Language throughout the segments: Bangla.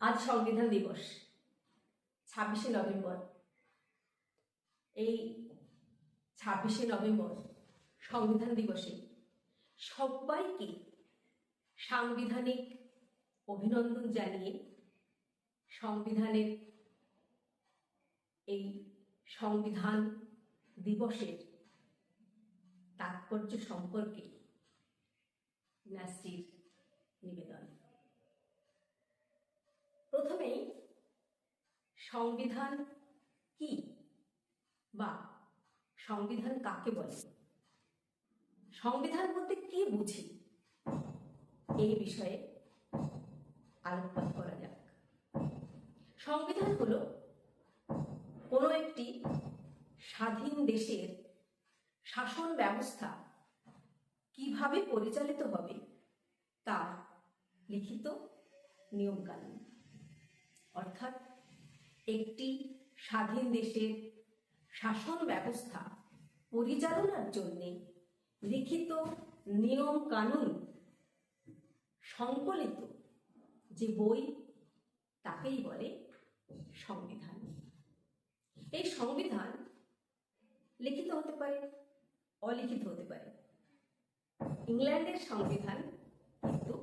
আজ সংবিধান দিবস, ছাব্বিশে নভেম্বর। এই ছাব্বিশে নভেম্বর সংবিধান দিবসে সবাইকে সাংবিধানিক অভিনন্দন জানিয়ে সংবিধানের এই সংবিধান দিবসের তাৎপর্য সম্পর্কে নাস্তির সংবিধান কি? বা সংবিধান কাকে বলে? সংবিধান বলতে কি বুঝি? এই বিষয়ে আলোকপাত করা যাক। সংবিধান হলো কোনো একটি স্বাধীন দেশের শাসন ব্যবস্থা কীভাবে পরিচালিত হবে তার লিখিত নিয়মকানুন। অর্থাৎ একটি স্বাধীন দেশের শাসন ব্যবস্থা পরিচালনার জন্য লিখিত নিয়ম কানুন সংকলিত যে বই তাকেই বলে সংবিধান। এই সংবিধান লিখিত হতে পারে, অলিখিত হতে পারে। ইংল্যান্ডের সংবিধান কিন্তু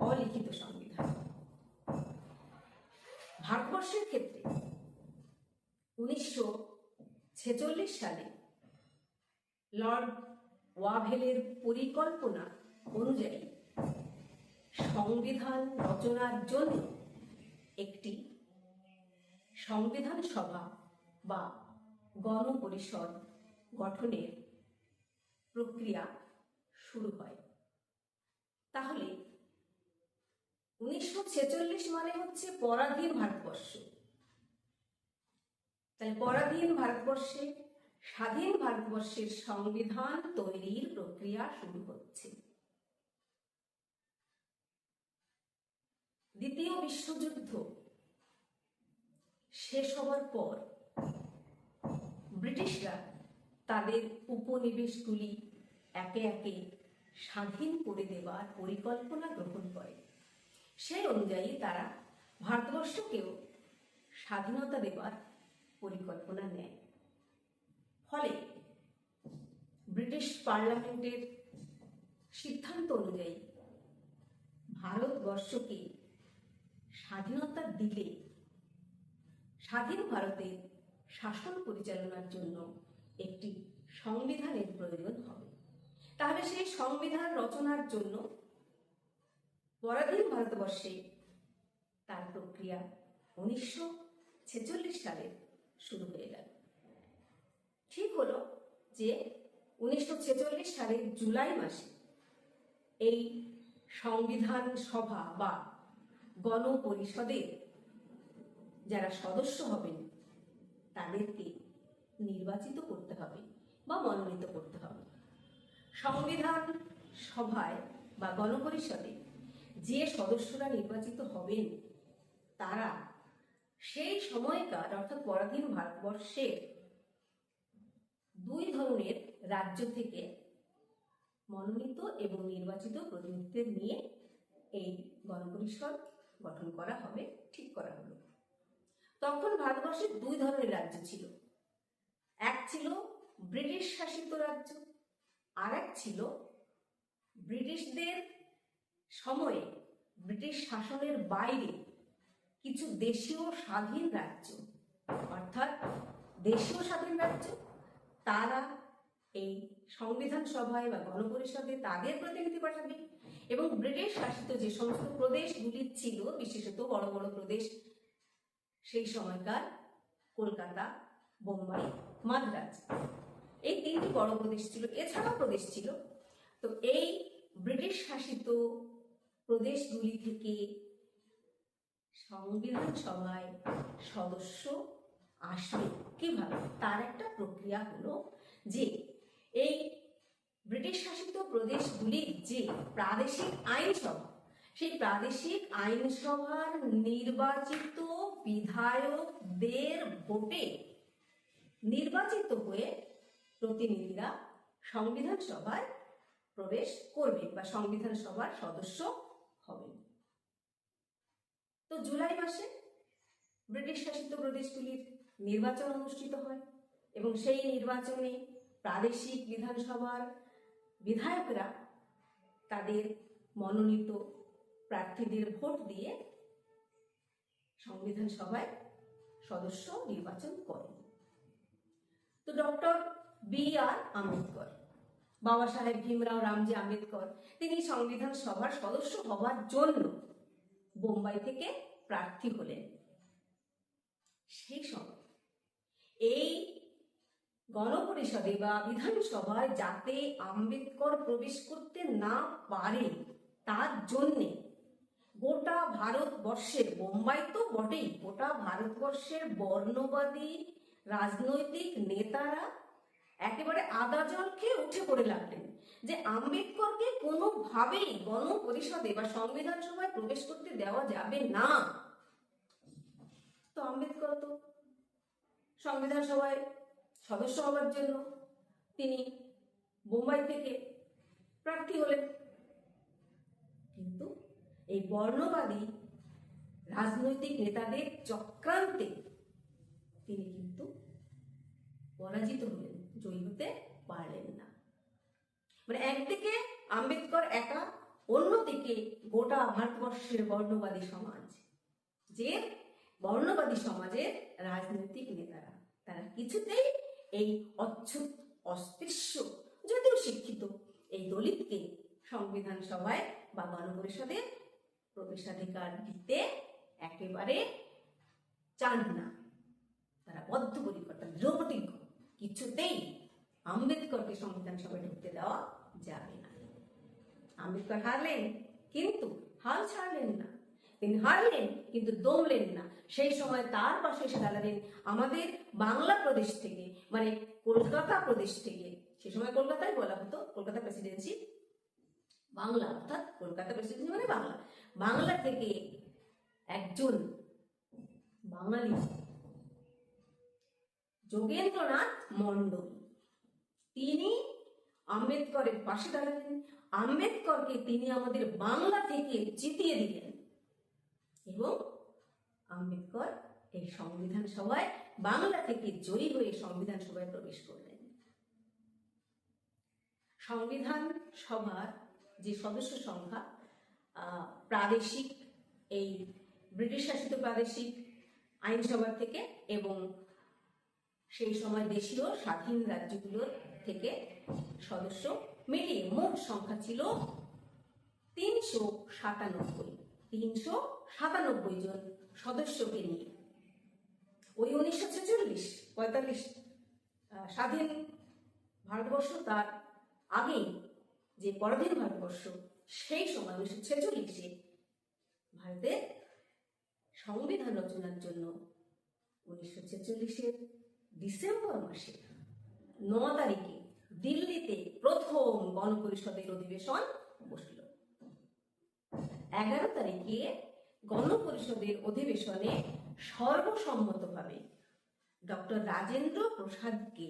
অলিখিত সংবিধান ভারতবর্ষের ক্ষেত্রে উনিশশো ছেচল্লিশ সালে লর্ড ওয়াভেলের পরিকল্পনা অনুযায়ী সংবিধান রচনার জন্য একটি সংবিধান সভা বা গণপরিষদ গঠনের প্রক্রিয়া শুরু হয়। তাহলে উনিশশো ছেচল্লিশ মানে হচ্ছে পরাধীন ভারতবর্ষ। তাহলে পরাধীন ভারতবর্ষে স্বাধীন ভারতবর্ষের সংবিধান তৈরির প্রক্রিয়া শুরু হচ্ছে। দ্বিতীয় বিশ্বযুদ্ধ শেষ হওয়ার পর ব্রিটিশরা তাদের উপনিবেশগুলি একে একে স্বাধীন করে দেওয়ার পরিকল্পনা গ্রহণ করে। সেই অনুযায়ী তারা ভারতবর্ষকেও স্বাধীনতা দেওয়ার পরিকল্পনা নেয়। ফলে ব্রিটিশ পার্লামেন্টের সিদ্ধান্ত অনুযায়ী ভারতবর্ষকে স্বাধীনতা দিলে স্বাধীন ভারতের শাসন পরিচালনার জন্য একটি সংবিধানের প্রয়োজন হবে। তাহলে সেই সংবিধান রচনার জন্য পরাধীন ভারতবর্ষে তার প্রক্রিয়া উনিশশো ছেচল্লিশ সালে শুরু হয়ে গেল। ঠিক হলো যে উনিশশো ছেচল্লিশ সালের জুলাই মাসে এই সংবিধান সভা বা গণপরিষদের যারা সদস্য হবেন, তাদেরকে নির্বাচিত করতে হবে বা মনোনীত করতে হবে। সংবিধান সভায় বা গণপরিষদে যে সদস্যরা নির্বাচিত হবেন, তারা সেই সময়কার অর্থাৎ পরাধীন ভারতবর্ষের দুই ধরনের রাজ্য থেকে মনোনীত এবং নির্বাচিত প্রতিনিধিদের নিয়ে এই গণপরিষদ গঠন করা হবে, ঠিক করা হলো। তখন ভারতবর্ষে দুই ধরনের রাজ্য ছিল। এক ছিল ব্রিটিশ শাসিত রাজ্য আর এক ছিল ব্রিটিশদের সময়ে ব্রিটিশ শাসনের বাইরে কিছু দেশীয় স্বাধীন রাজ্য, অর্থাৎ দেশীয় স্বাধীন রাজ্য তারা এই সংবিধান সভায় বা গণপরিষদে তাদের প্রতিনিধি পাঠাবে এবং ব্রিটিশ শাসিত যে সমস্ত প্রদেশগুলি ছিল, বিশেষত বড় বড় প্রদেশ, সেই সময়কার কলকাতা, বোম্বাই, মাদ্রাজ, এই তিনটি বড় প্রদেশ ছিল, এছাড়াও প্রদেশ ছিল। তো এই ব্রিটিশ শাসিত প্রদেশগুলি থেকে সংবিধান সভায় সদস্য আসবে কীভাবে তার একটা প্রক্রিয়া হলো যে, এই ব্রিটিশ শাসিত প্রদেশগুলির যে প্রাদেশিক আইনসভা, সেই প্রাদেশিক আইনসভার নির্বাচিত বিধায়কদের ভোটে নির্বাচিত হয়ে প্রতিনিধিরা সংবিধান সভায় প্রবেশ করবেন বা সংবিধান সভার সদস্য হবেন তো জুলাই মাসে ব্রিটিশ শাসিত প্রদেশগুলির নির্বাচন অনুষ্ঠিত হয় এবং সেই নির্বাচনে প্রাদেশিক বিধানসভার বিধায়করা তাদের মনোনীত প্রার্থীদের ভোট দিয়ে সংবিধান সভায় সদস্য নির্বাচন করেন। তো ডক্টর বি আর আম্বেদকর, বাবা সাহেব ভীমরাও রামজি আম্বেদকর, তিনি সংবিধান সভার সদস্য হওয়ার জন্য বোম্বাই থেকে প্রার্থী হলেন। সেই সময় এই গণপরিষদে বা বিধানসভায় যাতে আম্বেদকর প্রবেশ করতে না পারে, তার জন্যে গোটা ভারতবর্ষের, বোম্বাই তো বটেই, গোটা ভারতবর্ষের বর্ণবাদী রাজনৈতিক নেতারা একেবারে আদা জল খেয়ে উঠে পড়ে লাগলেন যে আম্বেদকরকে কোনোভাবেই গণপরিষদে বা সংবিধান সভায় প্রবেশ করতে দেওয়া যাবে না। তো আম্বেদকর সংবিধান সভায় সদস্য হওয়ার জন্য তিনি বোম্বাই থেকে প্রার্থী হলেন। কিন্তু এই বর্ণবাদী রাজনৈতিক নেতাদের চক্রান্তে তিনি কিন্তু পরাজিত হলেন, জয়ী হতে পারলেন না। মানে একদিকে আম্বেদকর একা, অন্যদিকে গোটা ভারতবর্ষের বর্ণবাদী সমাজ, যে বর্ণবাদী সমাজের রাজনৈতিক নেতারা। তারা কিছুতেই এই অচ্ছুত, অস্পৃশ্য, যদিও শিক্ষিত এই দলিতকে সংবিধান সভায় বা গণপরিষদে প্রবেশাধিকার দিতে একেবারে চান না। তারা বদ্ধপরিকর তারা দৃঢ়প্রতিজ্ঞ কিছুতেই আম্বেদকরকে সংবিধান সভায় ঢুকতে দেওয়া যাবে না। আম্বেদকর হারলেন, কিন্তু হাল ছাড়লেন না। তিনি হারলেন, কিন্তু দমলেন না। সেই সময় তার পাশে এসে দাঁড়ালেন আমাদের বাংলা প্রদেশ থেকে মানে কলকাতা প্রদেশ থেকে। সে সময় কলকাতায় বলা হতো, কলকাতা প্রেসিডেন্সি বাংলা, অর্থাৎ কলকাতা প্রেসিডেন্সি মানে বাংলা। বাংলা থেকে একজন বাঙালি যোগেন্দ্রনাথ মণ্ডল। তিনি আম্বেদকরের পাশে দাঁড়ালেন। আম্বেদকরকে তিনি আমাদের বাংলা থেকে জিতিয়ে দিলেন। এবং আম্বেদকর এই সংবিধান সভায় বাংলা থেকে জয়ী হয়ে সংবিধান সভায় প্রবেশ করলেন। সংবিধান সভার যে সদস্য সংখ্যা প্রাদেশিক, এই ব্রিটিশ শাসিত প্রাদেশিক আইনসভার থেকে এবং সেই সময় দেশীয় স্বাধীন রাজ্যগুলোর থেকে সদস্য মিলিয়ে মোট সংখ্যা ছিল তিনশো সাতানব্বই। তিনশো সাতানব্বই জন সদস্যকে নিয়ে। ওই উনিশশো ছেচল্লিশ, পঁয়তাল্লিশ স্বাধীন ভারতবর্ষ তার আগেই যে পরাধীন ভারতবর্ষ, সেই সময় উনিশশো ছেচল্লিশে ভারতের সংবিধান রচনার জন্য উনিশশো ছেচল্লিশের ডিসেম্বর মাসে ন তারিখে দিল্লিতে প্রথম গণপরিষদের অধিবেশন বসল। এগারো তারিখে গণপরিষদের অধিবেশনে সর্বসম্মতভাবে ডক্টর রাজেন্দ্র প্রসাদকে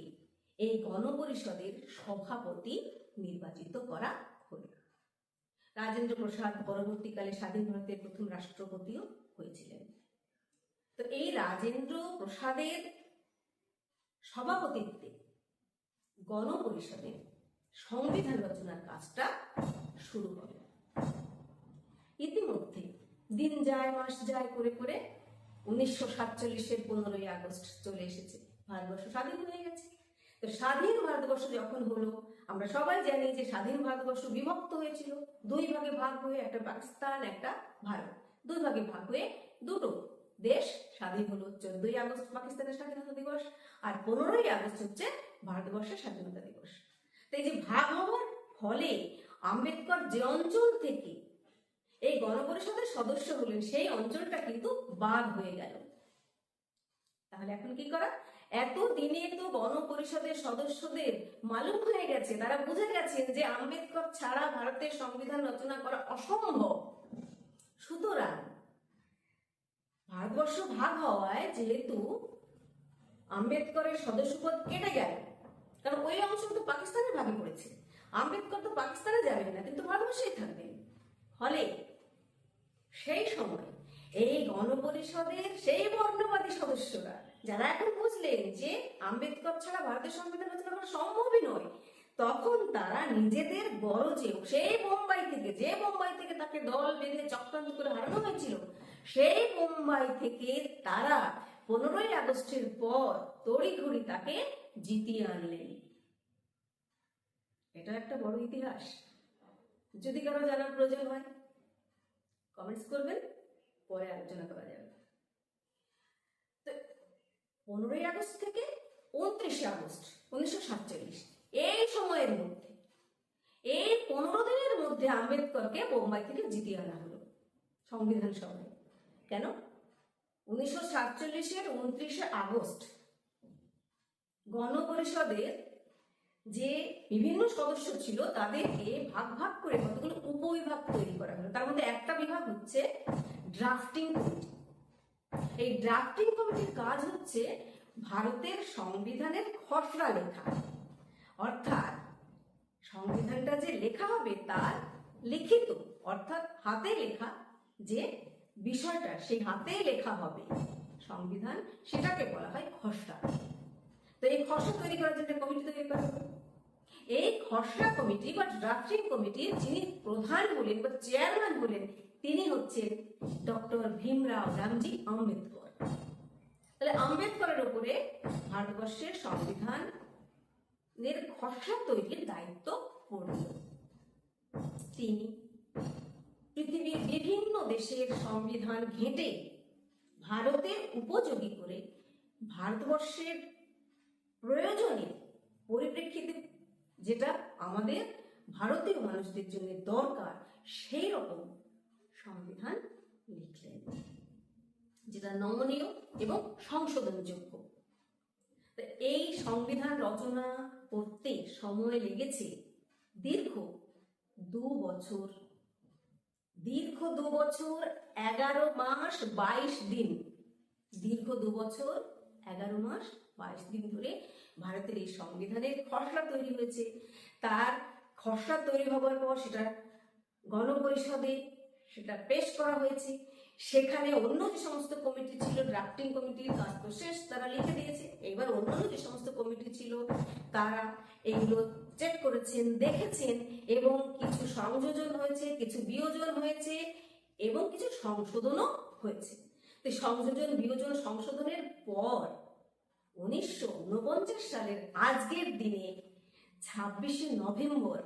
এই গণপরিষদের সভাপতি নির্বাচিত করা হল। রাজেন্দ্র প্রসাদ পরবর্তীকালে স্বাধীন ভারতের প্রথম রাষ্ট্রপতিও হয়েছিলেন। তো এই রাজেন্দ্র প্রসাদের সভাপতিত্বে গণপরিষদের সংবিধান রচনার কাজটা শুরু হবে। ইতিমধ্যে দিন যায়, মাস যায় করে করে উনিশশো সাতচল্লিশের পনেরোই আগস্ট চলে এসেছে। ভারতবর্ষ স্বাধীন হয়ে গেছে। তো স্বাধীন ভারতবর্ষ যখন হলো, আমরা সবাই জানি যে স্বাধীন ভারতবর্ষ বিভক্ত হয়েছিল। দুই ভাগে ভাগ হয়ে একটা পাকিস্তান, একটা ভারত। দুই ভাগে ভাগ হয়ে দুটো দেশ স্বাধীন হলো। চোদ্দই আগস্ট পাকিস্তানের স্বাধীনতা দিবস আর পনেরোই আগস্ট হচ্ছে ভারতবর্ষের স্বাধীনতা দিবস। তো এই যে ভাগ হওয়ার ফলে আম্বেদকর যে অঞ্চল থেকে এই গণপরিষদের সদস্য হলেন, সেই অঞ্চলটা কিন্তু বাদ হয়ে গেল। তাহলে এখন কি করা? এত দিনে তো গণপরিষদের সদস্যদের মালুম হয়ে গেছে। তারা বুঝে গেছেন যে আম্বেদকর ছাড়া ভারতের সংবিধান রচনা করা অসম্ভব। সুতরাং ভারতবর্ষ ভাগ হওয়ায় যেহেতু আম্বেদকরের সদস্যপদ কেটে গেল, কারণ ওই অংশ তো পাকিস্তানের ভাগে পড়েছে। আম্বেদকর তো পাকিস্তানে যাবেন না, কিন্তু ভারতবর্ষেই থাকবেন। ফলে সেই সময় এই গণপরিষদের সেই বর্ণবাদী সদস্যরা, যারা এখন বুঝলেন যে আম্বেদকর ছাড়া ভারতের সংবিধান রচনা করা সম্ভবই নয়, তখন তারা নিজেদের গরজেও সেই বোম্বাই থেকে, যে বোম্বাই থেকে তাকে দল বেঁধে চক্রান্ত করে হারানো হয়েছিল, সেই বোম্বাই থেকে তারা পনেরোই আগস্টের পর তড়িঘড়ি তাকে জিতিয়ে আনলেন। এটা একটা বড় ইতিহাস। যদি কারও জানার প্রয়োজন হয়। কমেন্টস করবেন, পরে আলোচনা করা যাবে। তো পনেরোই আগস্ট থেকে উনত্রিশে আগস্ট, উনিশশো সাতচল্লিশ, এই সময়ের মধ্যে, এই পনেরো দিনের মধ্যে আম্বেদকরকে বোম্বাই থেকে জিতিয়ে আনা হলো সংবিধান সভায়। কেন? উনিশশো সাতচল্লিশের উনত্রিশে আগস্ট গণপরিষদের যে বিভিন্ন সদস্য ছিল তাদেরকে ভাগ ভাগ করে কতগুলো উপবিভাগ তৈরি করা হলো। তার মধ্যে একটা বিভাগ হচ্ছে ড্রাফটিং কমিটি এই ড্রাফটিং কমিটির কাজ হচ্ছে ভারতের সংবিধানের খসড়া লেখা। অর্থাৎ সংবিধানটা যে লেখা হবে তার লিখিত, অর্থাৎ হাতে লেখা যে বিষয়টা, সেই হাতে লেখা হবে সংবিধান, সেটাকে বলা হয় খসড়া। তো এই খসড়া তৈরি করার জন্য কমিটি তৈরি করা। এই খসড়া কমিটি বা ড্রাফটিং কমিটির যিনি প্রধান হলেন বা চেয়ারম্যান হলেন, তিনি হচ্ছেন ডক্টর ভীমরাও রামজি আম্বেদকর। তাহলে আম্বেদকরের উপরে ভারতবর্ষের সংবিধান এর খসড়া তৈরির দায়িত্ব পড়ল। তিনি পৃথিবীর বিভিন্ন দেশের সংবিধান ঘেঁটে ভারতের উপযোগী করে ভারতবর্ষের প্রয়োজনে পরিপ্রেক্ষিতে যেটা আমাদের ভারতীয় মানুষদের জন্য দরকার, সেই রকম সংবিধান লিখলেন, যেটা নমনীয় এবং সংশোধনযোগ্য। এই সংবিধান রচনা করতে সময় লেগেছে দীর্ঘ দু বছর, দীর্ঘ দু বছর, এগারো মাস, বাইশ দিন। দীর্ঘ দু বছর, এগারো মাস বাইশ দিন ধরে ভারতের এই সংবিধানের খসড়া তৈরি হয়েছে। তার খসড়া তৈরি হবার পর সেটা গণপরিষদে সেটা পেশ করা হয়েছে। সেখানে অন্য যে সমস্ত কমিটি ছিল ড্রাফটিং কমিটির কাজ তো শেষ তারা লিখে দিয়েছে। এবার অন্য যে সমস্ত কমিটি ছিল, তারা এগুলো চেক করেছেন, দেখেছেন এবং কিছু সংযোজন হয়েছে, কিছু বিয়োজন হয়েছে এবং কিছু সংশোধনও হয়েছে। সংযোজন, বিয়োজন, সংশোধনের পর উনিশশো উনপঞ্চাশ সালের আজকের দিনে ছাব্বিশে নভেম্বর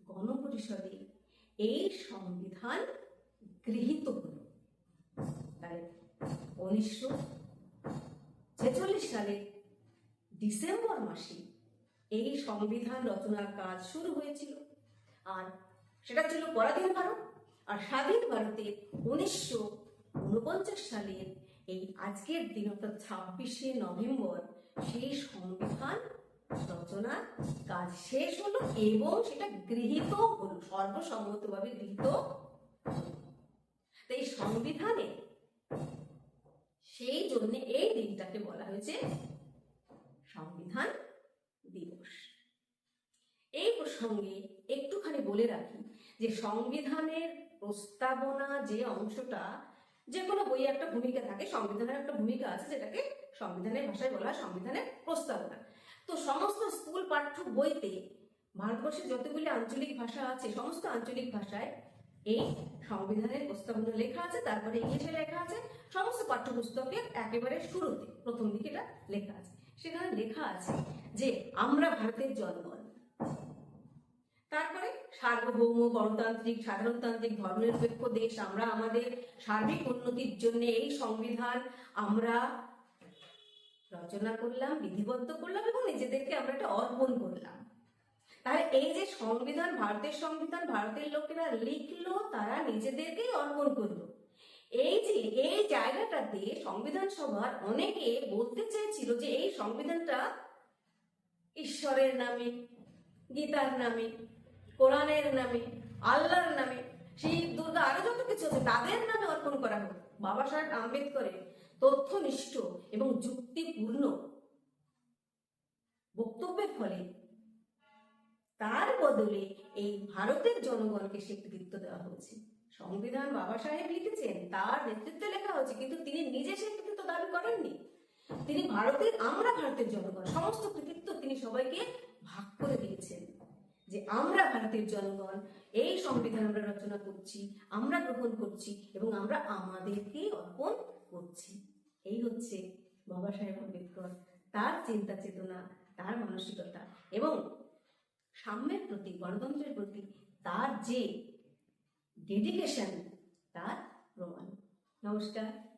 গণপরিষদে এই সংবিধান গৃহীত হল। তাই উনিশশো ছেচল্লিশ সালের ডিসেম্বর মাসে এই সংবিধান রচনার কাজ শুরু হয়েছিল। আর সেটা ছিল পরাধীন ভারত। আর স্বাধীন ভারতে উনিশশো উনপঞ্চাশ সালের এই আজকের দিন, অর্থাৎ ছাব্বিশে নভেম্বর, সেই সংবিধান রচনার কাজ শেষ হলো এবং সেটা গৃহীত হলো, সর্বসম্মতভাবে গৃহীত হলো। তো এই সংবিধানে সেই জন্য এই দিনটাকে বলা হয়েছে সংবিধান দিবস এই প্রসঙ্গে একটুখানি বলে রাখি যে সংবিধানের প্রস্তাবনা যে অংশটা যে কোনো বইয়ে একটা ভূমিকা থাকে, সংবিধানের একটা ভূমিকা আছে যেটাকে সংবিধানের ভাষায় বলা হয় সংবিধানের প্রস্তাবনা। তো সমস্ত স্কুল পাঠ্য বইতে ভারতবর্ষের যতগুলি আঞ্চলিক ভাষা আছে, সমস্ত আঞ্চলিক ভাষায় এই সংবিধানের প্রস্তাবনা লেখা আছে, তারপরে ইংলিশে লেখা আছে, সমস্ত পাঠ্যপুস্তকের একেবারে শুরুতে, প্রথম দিকে এটা লেখা আছে। সেখানে লেখা আছে যে, আমরা ভারতের জনগণ। তারপরে সার্বভৌম গণতান্ত্রিক, সাধারণতান্ত্রিক ধর্মনিরপেক্ষ দেশ, আমরা আমাদের সার্বিক উন্নতির জন্য এই সংবিধান আমরা রচনা করলাম, বিধিবদ্ধ করলাম এবং নিজেদেরকে আমরা এটা অর্পণ করলাম। তাহলে এই যে সংবিধান, ভারতের সংবিধান, ভারতের লোকেরা লিখলো, তারা নিজেদেরকেই অর্পণ করল। এই যে, এই জায়গাটাতে সংবিধান সভার অনেকে বলতে চেয়েছিল যে এই সংবিধানটা ঈশ্বরের নামে, গীতার নামে কোরআনের নামে, আল্লাহর নামে শিব দুর্গা আরও যত কিছু আছে, তাদের নামে অর্পণ করা হোক। বাবা সাহেব আম্বেদকরের তথ্যনিষ্ঠ এবং যুক্তিপূর্ণ বক্তব্যের ফলে তার বদলে এই ভারতের জনগণকে স্বীকৃতিত্ব দেওয়া হয়েছে। সংবিধান বাবা সাহেব লিখেছেন, তার নেতৃত্বে লেখা হয়েছে, কিন্তু তিনি নিজে সে কৃতিত্ব দাবি করেননি। তিনি ভারতের, আমরা ভারতের জনগণ, সমস্ত কৃতিত্ব তিনি সবাইকে ভাগ করে দিয়েছেন। আমরা ভারতের জনগণ, এই সংবিধান আমরা রচনা করছি, আমরা গ্রহণ করছি এবং আমরা আমাদেরকেই অর্পণ করছি। এই হচ্ছে বাবা সাহেব আম্বেদকর, তার চিন্তা চেতনা, তার মানসিকতা এবং সাম্যের প্রতি, গণতন্ত্রের প্রতি তার যে ডেডিকেশন তার প্রমাণ। নমস্কার।